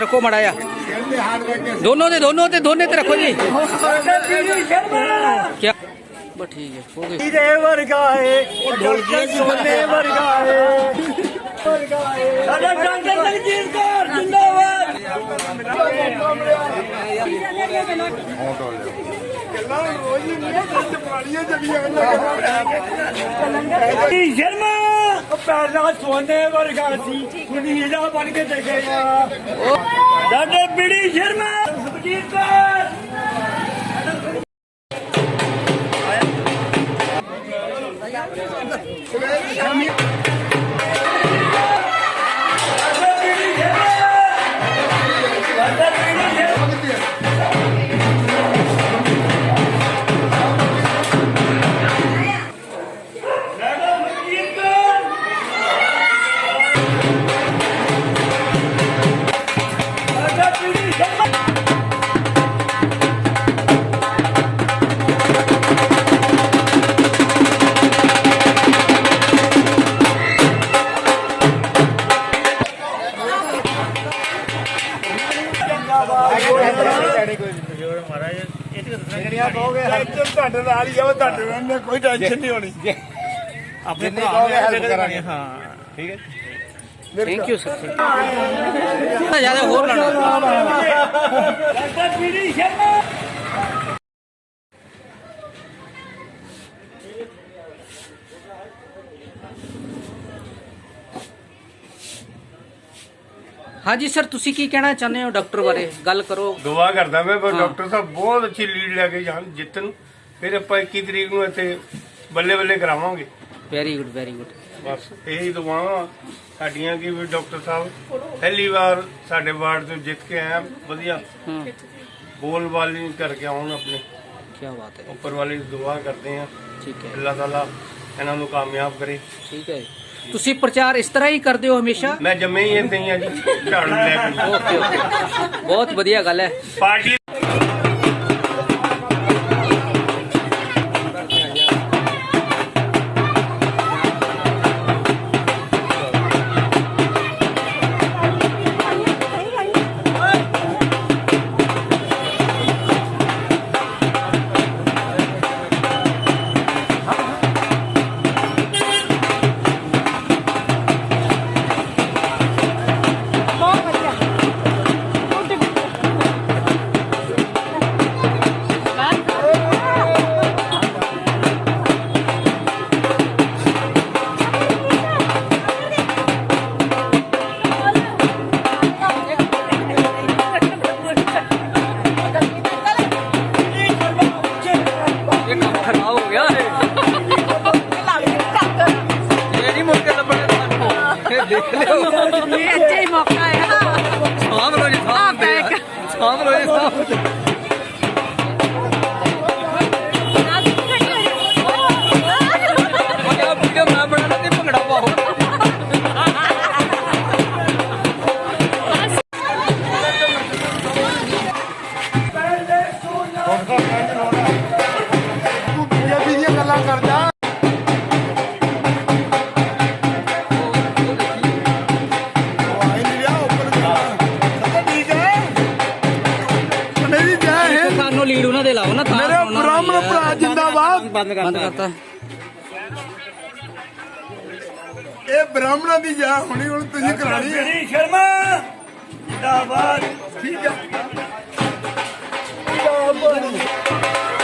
ਰੱਖੋ ਮੜਾ ਜਾ ਦੋਨੋਂ ਦੇ ਦੋਨੋਂ ਤੇ ਦੋਨੇ ਤੇ ਰੱਖੋ ਜੀ। ਕੀ ਬਸ ਠੀਕ ਹੈ ਹੋ ਗਈ ਹੀਰੇ ਵਰਗਾ ਏ ਸੋਨੇ ਵਰਗਾ ਏ। ਸਾਡਾ ਡਾਕਟਰ ਤਲਜੀਤ ਕੌਰ ਜਿੰਦਾਬਾਦ। ਜੀ ਸ਼ਰਮਾ। ਪੈਰਾਂ ਸੋਨੇ ਵਰਗਾ ਸੀ ਹੀਰਾ ਬਣ ਕੇ ਦੇਖੇਗਾ ਡਾਕਟਰ ਬੀੜੀ ਸ਼ਰਮਾ ਸੁਖਜੀਤ ਕੋਈ ਟੈਨਸ਼ਨ ਨਹੀਂ ਹੋਣੀ। ਆਪਣੇ ਭਰਾ ਨੇ ਹੈਲਪ ਕਰਾਂਗੇ। ਹਾਂ। ਠੀਕ ਹੈ ਥੈਂਕ ਯੂ ਸਰ ਜ਼ਿਆਦਾ ਹੋਰ ਡਾਕਟਰ ਬੀੜੀ ਸ਼ਰਮਾ ਹਾਂਜੀ ਸਰ ਤੁਸੀਂ ਕੀ ਕਹਿਣਾ ਚਾਹੁੰਦੇ ਹੋ ਡਾਕਟਰ ਬਾਰੇ? ਗੱਲ ਕਰੋ। ਦੁਆ ਕਰਦਾ ਮੈਂ ਪਰ। ਡਾਕਟਰ ਸਾਹਿਬ ਬਹੁਤ ਅੱਛੀ ਲੀਡ ਲੈ ਕੇ ਜਾਣ ਜਿੱਤਣ ਫਿਰ ਆਪਾਂ 21 ਤਰੀਕ ਨੂੰ ਇੱਥੇ ਬੱਲੇ ਬੱਲੇ ਕਰਾਵਾਂਗੇ। ਵੈਰੀ ਗੁੱਡ ਵੈਰੀ ਗੁੱਡ ਬਸ ਇਹੀ ਦੁਆਵਾਂ ਸਾਡੀਆਂ ਕਿ ਵੀ ਡਾਕਟਰ ਸਾਹਿਬ ਪਹਿਲੀ ਵਾਰ ਸਾਡੇ ਵਾਰਡ ਤੋਂ ਜਿੱਤ ਕੇ ਆਏ ਆ ਵਧੀਆ ਬੋਲ ਬਾਲੀ ਕਰਕੇ ਆਉਣ ਆਪਣੇ। ਕੀ ਬਾਤ ਹੈ ਉੱਪਰ ਵਾਲੀ ਦੁਆ ਕਰਦੇ ਆ ਠੀਕ ਹੈ। ਅੱਲਾਹ ਤਾਲਾ ਇਹਨਾਂ ਨੂੰ ਕਾਮਯਾਬ ਕਰੇ। ਠੀਕ ਹੈ ਤੁਸੀਂ ਪ੍ਰਚਾਰ ਇਸ ਤਰ੍ਹਾਂ ਹੀ ਕਰਦੇ ਹੋ ਹਮੇਸ਼ਾ? ਮੈਂ ਜੰਮੇ ਹੀ ਇੱਥੇ ਹੀ ਆ ਜੀ। ਝਾੜੂ ਲੈ ਕੇ। Okay okay. ਬਹੁਤ ਵਧੀਆ ਗੱਲ ਹੈ। ਪਾਰਟੀ ਲੀਡ ਉਹਨਾਂ ਦੇ ਲਾਓ ਨਾ ਤਾਂ ਮੇਰੇ ਬ੍ਰਾਹਮਣ ਭਰਾ ਜਿੰਦਾਬਾਦ। ਬੰਦ ਕਰਤਾ। ਇਹ ਬ੍ਰਾਹਮਣਾਂ ਦੀ ਜਾ ਹੁਣੀ ਹੁਣ ਤੁਸੀਂ ਕਰਾਣੀ ਹੈ। ਬੀੜੀ ਸ਼ਰਮਾ। ਜਿੰਦਾਬਾਦ। ਠੀਕ ਹੈ। ਡਾਕਟਰ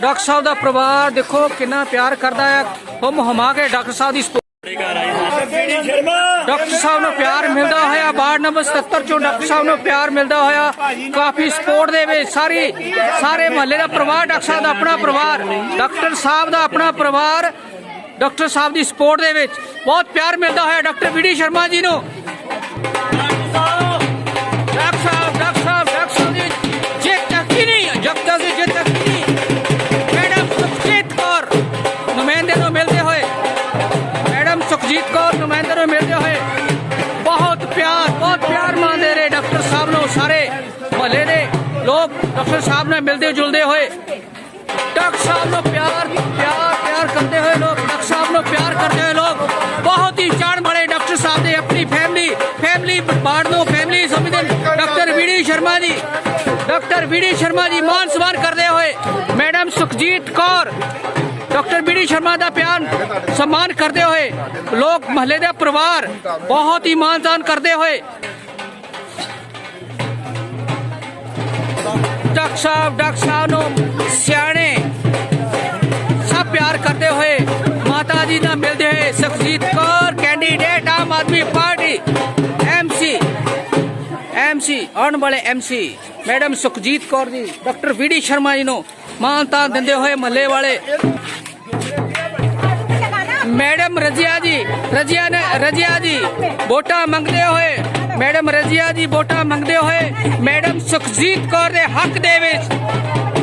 ਡਾਕਟਰ ਸਾਹਿਬ ਦਾ ਪਰਿਵਾਰ ਦੇਖੋ ਕਿੰਨਾ ਪਿਆਰ ਕਰਦਾ ਹੈ ਹਮ ਹਮਾ ਕੇ ਡਾਕਟਰ ਸਾਹਿਬ ਦੀ ਡਾਕਟਰ ਸਾਹਿਬ ਨੂੰ ਪਿਆਰ ਮਿਲਦਾ ਹੋਇਆ। ਵਾਰਡ ਨੰਬਰ 77 ਚੋਂ ਡਾਕਟਰ ਸਾਹਿਬ ਨੂੰ ਪਿਆਰ ਮਿਲਦਾ ਹੋਇਆ। ਕਾਫੀ ਸਪੋਰਟ ਦੇ ਵਿੱਚ ਸਾਰੀ ਸਾਰੇ ਮਹੱਲੇ ਦਾ ਪਰਿਵਾਰ ਡਾਕਟਰ ਸਾਹਿਬ ਦਾ ਆਪਣਾ ਪਰਿਵਾਰ ਡਾਕਟਰ ਸਾਹਿਬ ਦਾ ਆਪਣਾ ਪਰਿਵਾਰ ਡਾਕਟਰ ਸਾਹਿਬ ਦੀ ਸਪੋਰਟ ਦੇ ਵਿੱਚ। ਬਹੁਤ ਪਿਆਰ ਮਿਲਦਾ ਹੋਇਆ ਡਾਕਟਰ ਵੀਡੀ ਸ਼ਰਮਾ ਜੀ ਨੂੰ। ਸਾਹਿਬ ਨੂੰ ਸਾਰੇ ਮਹੱਲੇ ਦੇ ਲੋਕ ਡਾਕਟਰ ਸਾਹਿਬ ਨਾਲ ਮਿਲਦੇ ਜੁਲਦੇ ਹੋਏ। ਡਾਕਟਰ ਸਾਹਿਬ ਨੂੰ ਪਿਆਰ ਪਿਆਰ ਪਿਆਰ ਕਰਦੇ ਹੋਏ ਲੋਕ, ਡਾਕਟਰ ਸਾਹਿਬ ਨੂੰ ਪਿਆਰ ਕਰਦੇ ਹੋਏ ਲੋਕ ਬਹੁਤ ਹੀ ਚਾਣ ਬੜੇ ਡਾਕਟਰ ਸਾਹਿਬ ਦੇ ਆਪਣੀ ਫੈਮਿਲੀ ਫੈਮਿਲੀ ਬਾੜ ਨੂੰ ਫੈਮਿਲੀ ਸਮਝਦੇ ਡਾਕਟਰ ਵੀਡੀ ਸ਼ਰਮਾ ਜੀ, ਡਾਕਟਰ ਵੀਡੀ ਸ਼ਰਮਾ ਜੀ ਮਾਨ ਸਨਮਾਨ ਕਰਦੇ ਹੋਏ। Madam Sukhjit Kaur, doctor BD Sharma ਦਾ ਪਿਆਰ, ਸਨਮਾਨ ਕਰਦੇ ਹੋਏ ਲੋਕ ਮਹੱਲੇ ਦਾ ਪਰਿਵਾਰ ਬਹੁਤ ਹੀ ਮਾਨਤਾਨ ਕਰਦੇ ਹੋਏ ਡਾਕਟਰ ਸਾਹਿਬ ਡਾਕਟਰ ਸਾਹਿਬ ਨੂੰ ਸਿਆਣੇ ਸਭ ਪਿਆਰ ਕਰਦੇ ਹੋਏ ਮਾਤਾ ਜੀ ਨਾਲ ਮਿਲਦੇ ਹੋਏ Sukhjit Kaur candidate Aam Aadmi party MC MC ਆਉਣ ਵਾਲੇ MC madam Sukhjit Kaur ji, doctor VD Sharma ji ਨੂੰ ਮਾਨਤਾ ਦਿੰਦੇ ਹੋਏ ਮਹੱਲੇ ਵਾਲੇ ਮੈਡਮ ਰਜਿਆ ਜੀ, ਰਜੀਆ ਨੇ ਰਜਿਆ ਜੀ, ਵੋਟਾਂ ਮੰਗਦੇ ਹੋਏ ਮੈਡਮ ਰਜੀਆ ਜੀ ਵੋਟਾਂ ਮੰਗਦੇ ਹੋਏ ਮੈਡਮ ਸੁਖਜੀਤ ਕੌਰ ਦੇ ਹੱਕ ਦੇ ਵਿੱਚ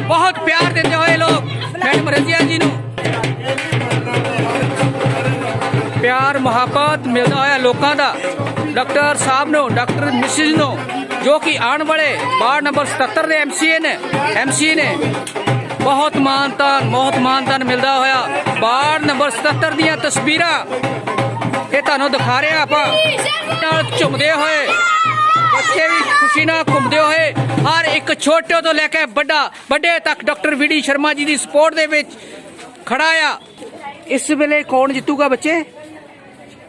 ਬਹੁਤ ਪਿਆਰ ਦਿੰਦੇ ਹੋਏ ਲੋਕ ਮੈਡਮ ਰਜੀਆ ਜੀ ਨੂੰ ਪਿਆਰ, ਮੁਹੱਬਤ ਮਿਲਦਾ ਹੋਇਆ ਲੋਕਾਂ ਦਾ। ਡਾਕਟਰ ਸਾਹਿਬ ਨੂੰ, ਡਾਕਟਰ ਮਿਸਿਸ ਨੂੰ, ਜੋ ਕਿ ਆਉਣ ਵਾਲੇ ਵਾਰਡ ਨੰਬਰ 77 ਦੇ ਐਮਸੀਏ ਨੇ ਐਮਸੀ ਨੇ ਬਹੁਤ ਮਾਨਤਾਨ ਬਹੁਤ ਮਾਨਤਾਨ ਮਿਲਦਾ ਹੋਇਆ ਵਾਰਡ ਨੰਬਰ 77 ਦੀਆਂ ਤਸਵੀਰਾਂ ਇਹ ਤੁਹਾਨੂੰ ਦਿਖਾ ਰਹੇ ਆਪਾਂ। ਨਾਲ ਝੁੰਮਦੇ ਹੋਏ, ਬੱਚੇ ਵੀ ਖੁਸ਼ੀ ਨਾਲ ਘੁੰਮਦੇ ਹੋਏ, ਹਰ ਇੱਕ ਛੋਟੇ ਤੋਂ ਲੈ ਕੇ ਵੱਡਾ, ਵੱਡੇ ਤੱਕ ਡਾਕਟਰ ਵੀਡੀ ਸ਼ਰਮਾ ਜੀ ਦੀ ਸਪੋਰਟ ਦੇ ਵਿੱਚ ਖੜਾ ਆ। ਇਸ ਵੇਲੇ ਕੌਣ ਜਿੱਤੂਗਾ ਬੱਚੇ?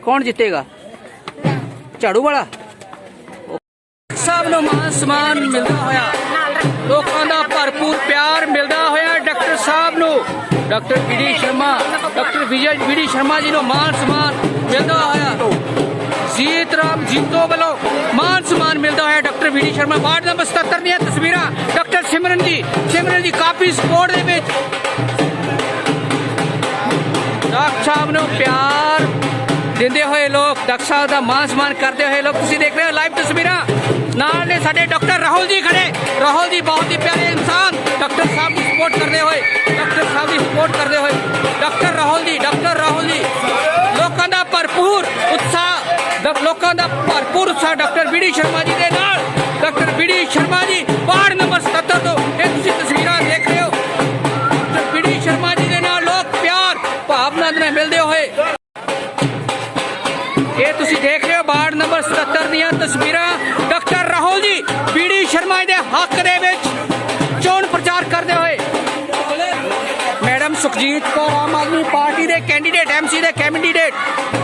ਕੌਣ ਜਿੱਤੇਗਾ? ਝਾੜੂ ਵਾਲਾ। ਸਭ ਨੂੰ ਮਾਨ ਸਮਾਨ ਮਿਲਦਾ ਹੋਇਆ। ਲੋਕਾਂ ਦਾ ਭਰਪੂਰ ਪਿਆਰ ਮਿਲਦਾ ਹੋਇਆ ਡਾਕਟਰ ਸਾਹਿਬ ਨੂੰ। Doctor VD Sharma. Doctor Vijay VD Sharma ji ਨੂੰ ਮਾਨ ਸਨਮਾਨ ਮਿਲਦਾ ਹੋਇਆ। ਜੀਤ ਰਾਮ ਜੀਤੋ ਵੱਲੋਂ ਮਾਨ ਸਨਮਾਨ ਮਿਲਦਾ ਹੋਇਆ doctor VD Sharma. Ward number 77 ਦੀਆਂ ਤਸਵੀਰਾਂ ਡਾਕਟਰ ਸਿਮਰਨ ਜੀ। ਸਿਮਰਨ ਜੀ, ਕਾਫੀ ਸਪੋਰਟ ਦੇ ਵਿੱਚ। ਡਾਕਟਰ ਸਾਹਿਬ ਨੂੰ ਪਿਆਰ ਦਿੰਦੇ ਹੋਏ ਲੋਕ, ਡਾਕਟਰ ਸਾਹਿਬ ਦਾ ਮਾਨ ਸਨਮਾਨ ਕਰਦੇ ਹੋਏ ਲੋਕ, ਤੁਸੀਂ ਦੇਖ ਰਹੇ ਹੋ ਲਾਈਵ ਤਸਵੀਰਾਂ। ਨਾਲ ਨੇ ਸਾਡੇ ਡਾਕਟਰ ਰਾਹੁਲ ਜੀ ਖੜੇ। ਰਾਹੁਲ ਜੀ, ਬਹੁਤ ਹੀ ਪਿਆਰੇ ਇਨਸਾਨ। ਡਾਕਟਰ ਸਾਹਿਬ ਨੂੰ ਸਪੋਰਟ ਕਰਦੇ ਹੋਏ, ਡਾਕਟਰ ਸਾਹਿਬ ਦੀ ਸਪੋਰਟ ਕਰਦੇ ਹੋਏ ਡਾਕਟਰ ਰਾਹੁਲ ਜੀ, ਡਾਕਟਰ ਰਾਹੁਲ ਜੀ। ਲੋਕਾਂ ਦਾ ਭਰਪੂਰ ਉਤਸ਼ਾਹ ਲੋਕਾਂ ਦਾ ਭਰਪੂਰ ਉਤਸ਼ਾਹ ਡਾਕਟਰ ਬੀਡੀ ਸ਼ਰਮਾ ਜੀ ਦੇ ਨਾਲ। Doctor ਬੀਡੀ Sharma ji, ward number 77 ਤੋਂ ਇਹ ਤੁਸੀਂ ਤਸਵੀਰਾਂ ਦੇਖ ਰਹੇ ਹੋ। ਡਾਕਟਰ ਬੀਡੀ ਸ਼ਰਮਾ ਜੀ ਦੇ ਨਾਲ ਲੋਕ ਪਿਆਰ, ਭਾਵਨਾ ਨਾਲ ਮਿਲਦੇ ਹੋਏ। ਇਹ ਤੁਸੀਂ ਦੇਖ ਰਹੇ ਹੋ ਵਾਰਡ ਨੰਬਰ 77 ਦੀਆਂ ਤਸਵੀਰਾਂ। ਡਾਕਟਰ ਰਾਹੁਲ ਜੀ ਬੀਡੀ ਸ਼ਰਮਾ ਜੀ ਦੇ ਹੱਕ ਦੇ ਵਿੱਚ ਮੈਡਮ ਕੌਰ ਆਮ ਆਦਮੀ ਪਾਰਟੀ ਦੇ ਕੈਂਡੀਡੇਟ ਐਮਸੀ ਦੇ ਕੈਂਡੀਡੇਟ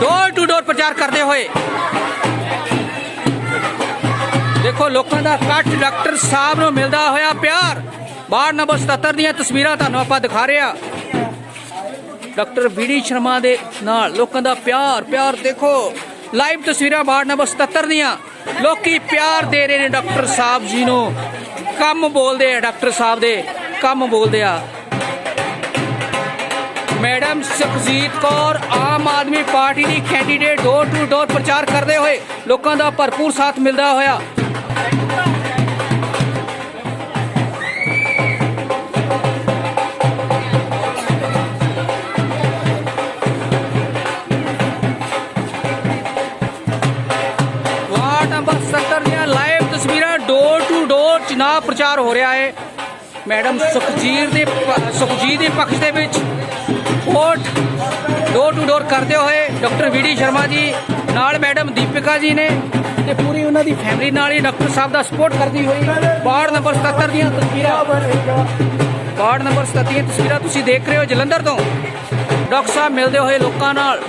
ਡੋਰ ਟੂ ਡੋਰ ਪ੍ਰਚਾਰ ਕਰਦੇ ਹੋਏ। ਦੇਖੋ, ਲੋਕਾਂ ਦਾ ਇਕੱਠ ਡਾਕਟਰ ਸਾਹਿਬ ਨੂੰ ਮਿਲਦਾ ਹੋਇਆ ਪਿਆਰ। ਵਾਰਡ ਨੰਬਰ 77 ਦੀਆਂ ਤਸਵੀਰਾਂ ਤੁਹਾਨੂੰ ਆਪਾਂ ਦਿਖਾ ਰਹੇ ਹਾਂ। ਡਾਕਟਰ ਬੀਡੀ ਸ਼ਰਮਾ ਦੇ ਨਾਲ ਲੋਕਾਂ ਦਾ ਪਿਆਰ ਪਿਆਰ ਦੇਖੋ। ਲਾਈਵ ਤਸਵੀਰਾਂ ਵਾਰਡ ਨੰਬਰ 77 ਦੀਆਂ। ਲੋਕੀ ਪਿਆਰ ਦੇ ਰਹੇ ਨੇ ਡਾਕਟਰ ਸਾਹਿਬ ਜੀ ਨੂੰ। ਕੰਮ ਬੋਲਦੇ ਆ ਡਾਕਟਰ ਸਾਹਿਬ ਦੇ, ਕੰਮ ਬੋਲਦੇ ਆ। ਮੈਡਮ ਸੁਖਜੀਤ ਕੌਰ ਆਮ ਆਦਮੀ ਪਾਰਟੀ ਦੀ ਕੈਂਡੀਡੇਟ ਡੋਰ ਟੂ ਡੋਰ ਪ੍ਰਚਾਰ ਕਰਦੇ ਹੋਏ ਲੋਕਾਂ ਦਾ ਭਰਪੂਰ ਸਾਥ ਮਿਲਦਾ ਹੋਇਆ। ਵਾਰਡ ਨੰਬਰ 70 ਦੀਆਂ ਲਾਈਵ ਤਸਵੀਰਾਂ ਡੋਰ ਟੂ ਡੋਰ ਚੁਣਾਵ ਪ੍ਰਚਾਰ ਹੋ ਰਿਹਾ ਹੈ। ਮੈਡਮ ਸੁਖਜੀਤ ਦੇ ਸੁਖਜੀਤ ਦੇ ਪੱਖ ਦੇ ਵਿੱਚ ਸਪੋਰਟ ਡੋਰ ਟੂ ਡੋਰ ਕਰਦੇ ਹੋਏ ਡਾਕਟਰ ਵੀਡੀ ਸ਼ਰਮਾ ਜੀ, ਨਾਲ ਮੈਡਮ ਦੀਪਿਕਾ ਜੀ ਨੇ ਤੇ ਪੂਰੀ ਉਹਨਾਂ ਦੀ ਫੈਮਿਲੀ ਨਾਲ ਹੀ ਡਾਕਟਰ ਸਾਹਿਬ ਦਾ ਸਪੋਰਟ ਕਰਦੀ ਹੋਈ ਵਾਰਡ ਨੰਬਰ 77 ਦੀਆਂ ਤਸਵੀਰਾਂ। ਵਾਰਡ ਨੰਬਰ 37 ਦੀਆਂ ਤਸਵੀਰਾਂ ਤੁਸੀਂ ਦੇਖ ਰਹੇ ਹੋ ਜਲੰਧਰ ਤੋਂ। ਡਾਕਟਰ ਸਾਹਿਬ ਮਿਲਦੇ ਹੋਏ ਲੋਕਾਂ ਨਾਲ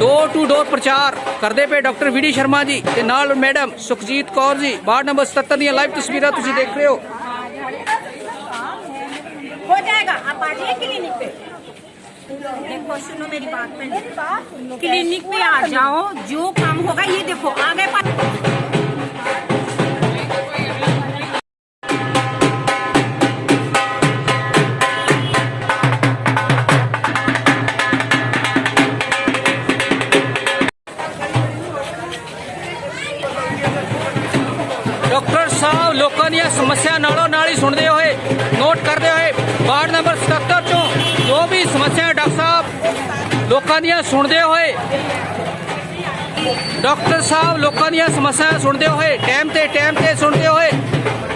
ਡੋਰ ਟੂ ਡੋਰ ਪ੍ਰਚਾਰ ਕਰਦੇ ਪਏ ਡਾਕਟਰ ਵੀਡੀ ਸ਼ਰਮਾ ਜੀ ਤੇ ਨਾਲ madam Sukhjit Kaur ji. Ward number 77 ਦੀਆਂ ਲਾਈਵ ਤਸਵੀਰਾਂ ਤੁਸੀਂ ਦੇਖ ਰਹੇ ਹੋ। ਹੋ ਜਾਏਗਾ। ਆਪਾਂ ਜੀ ਕਲੀਨਿਕ ਤੇ। देखो सुनो मेरी बात पहले क्लिनिक पे आ जाओ जो काम होगा ये देखो आगे पर ਡਾਕਟਰ ਸਾਹਿਬ ਲੋਕਾਂ ਦੀਆਂ ਸਮੱਸਿਆ ਨਾਲੋਂ ਨਾਲ ਹੀ ਸੁਣਦੇ ਹੋਏ ਨੋਟ ਕਰਦੇ ਹੋਏ ਵਾਰਡ ਨੰਬਰ 77 ਚੋਂ ਜੋ ਵੀ ਸਮੱਸਿਆ ਡਾਕਟਰ ਸਾਹਿਬ, ਲੋਕਾਂ ਦੀਆਂ ਸੁਣਦੇ ਹੋਏ, ਡਾਕਟਰ ਸਾਹਿਬ ਲੋਕਾਂ ਦੀਆਂ ਸਮੱਸਿਆ ਸੁਣਦੇ ਹੋਏ ਟਾਈਮ ਤੇ ਟਾਈਮ ਤੇ ਸੁਣਦੇ ਹੋਏ,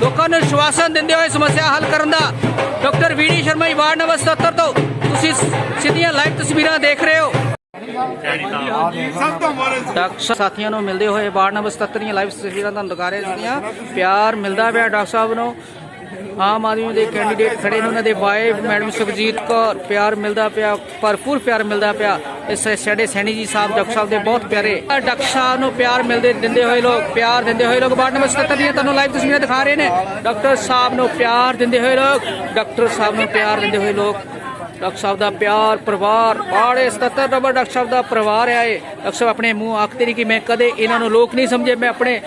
ਲੋਕਾਂ ਨੂੰ ਸ਼ਵਾਸਨ ਦਿੰਦੇ ਹੋਏ ਸਮੱਸਿਆ ਹੱਲ ਕਰਨ ਦਾ ਡਾਕਟਰ ਵੀਡੀ ਸ਼ਰਮਾ ਜੀ ਵਾਰਡ ਨੰਬਰ 77 ਤੋਂ ਤੁਸੀਂ ਸਿੱਧੀਆਂ ਲਾਈਵ ਤਸਵੀਰਾਂ ਦੇਖ ਰਹੇ ਹੋ। ਡਾਕਟਰ ਸਾਥੀਆਂ ਨੂੰ ਮਿਲਦੇ ਹੋਏ ਵਾਰਡ ਨੰਬਰ 77 ਦੀਆਂ ਲਾਈਵ ਤਸਵੀਰਾਂ ਤੁਹਾਨੂੰ ਦਿਖਾ ਰਹੇ ਸੀਗੀਆਂ ਪਿਆਰ ਮਿਲਦਾ ਪਿਆ ਡਾਕਟਰ ਸਾਹਿਬ ਨੂੰ। ਆਮ ਆਦਮੀ ਦੇ ਕੈਂਡੀਡੇਟ ਖੜੇ ਨੇ, ਉਹਨਾਂ ਦੇ ਵਾਈਫ ਮੈਡਮ ਸੁਖਜੀਤ ਕੌਰ, ਪਿਆਰ ਮਿਲਦਾ ਪਿਆ, ਭਰਪੂਰ ਪਿਆਰ ਮਿਲਦਾ ਪਿਆ, ਇਸ ਸਾਡੇ ਸੈਣੀ ਜੀ ਸਾਹਿਬ, ਡਾਕਟਰ ਸਾਹਿਬ ਦੇ ਬਹੁਤ ਪਿਆਰੇ। ਡਾਕਟਰ ਸਾਹਿਬ ਨੂੰ ਪਿਆਰ ਮਿਲਦੇ ਦਿੰਦੇ ਹੋਏ ਲੋਕ, ਪਿਆਰ ਦਿੰਦੇ ਹੋਏ ਲੋਕ ਵਾਰਡ ਨੰਬਰ 77 ਦੀਆਂ ਤੁਹਾਨੂੰ ਲਾਈਵ ਤਸਵੀਰਾਂ ਦਿਖਾ ਰਹੇ ਨੇ। ਡਾਕਟਰ ਸਾਹਿਬ ਨੂੰ ਪਿਆਰ ਦਿੰਦੇ ਹੋਏ ਲੋਕ, ਡਾਕਟਰ ਸਾਹਿਬ ਨੂੰ ਪਿਆਰ ਦਿੰਦੇ ਹੋਏ ਲੋਕ, ਡਾਕਟਰ ਸਾਹਿਬ ਦਾ ਪਿਆਰ ਪਰਿਵਾਰ ਬਾੜੇ 77 ਨੰਬਰ ਡਾਕਟਰ ਸਾਹਿਬ ਦਾ ਪਰਿਵਾਰ ਆਏ। ਡਾਕਟਰ ਸਾਹਿਬ ਆਪਣੇ ਮੂੰਹ ਆਖਦੇ ਨਹੀਂ ਕਿ ਮੈਂ ਕਦੇ ਇਹਨਾਂ ਨੂੰ ਲੋਕ ਨਹੀਂ ਸਮਝੇ, ਮੈਂ ਆਪਣੇ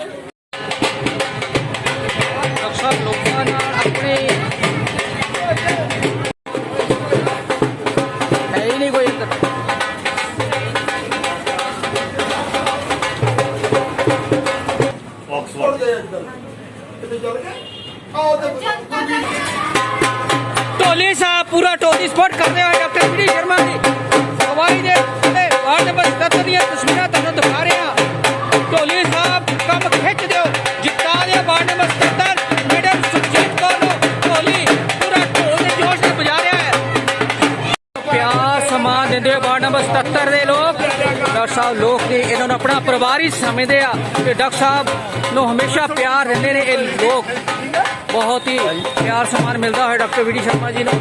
ਦੀਆਂ ਤਸਵੀਰਾਂ ਤੁਹਾਨੂੰ ਦਿਖਾ ਰਹੇ। ਢੋਲੀ ਸਾਹਿਬ, ਕੰਮ ਖਿੱਚ ਦਿਓ। ਜਿੱਤਾ ਦਿਓ ward number 77 madam Sukhjit Kaur ਨੂੰ ਢੋਲੀ ਪੂਰਾ ਢੋਲ ਦੇ ਜੋਸ਼ ਨਾਲ ਵਜਾ ਰਿਹਾ ਹੈ। ਪਿਆਰ ਸਮਾਨ ਦਿੰਦੇ ਹੋਏ ਵਾਰਡ ਨੰਬਰ 77 ਦੇ ਲੋਕ। ਡਾਕਟਰ ਸਾਹਿਬ, ਲੋਕ ਨੇ ਇਹਨਾਂ ਨੂੰ ਆਪਣਾ ਪਰਿਵਾਰ ਹੀ ਸਮਝਦੇ ਆ? ਤੇ ਡਾਕਟਰ ਸਾਹਿਬ ਨੂੰ ਹਮੇਸ਼ਾ ਪਿਆਰ ਰਹਿੰਦੇ ਨੇ ਇਹ ਲੋਕ। ਬਹੁਤ ਹੀ ਪਿਆਰ ਸਮਾਨ ਮਿਲਦਾ ਹੋਇਆ ਡਾਕਟਰ ਵੀਡੀ ਸ਼ਰਮਾ ਜੀ ਨੂੰ।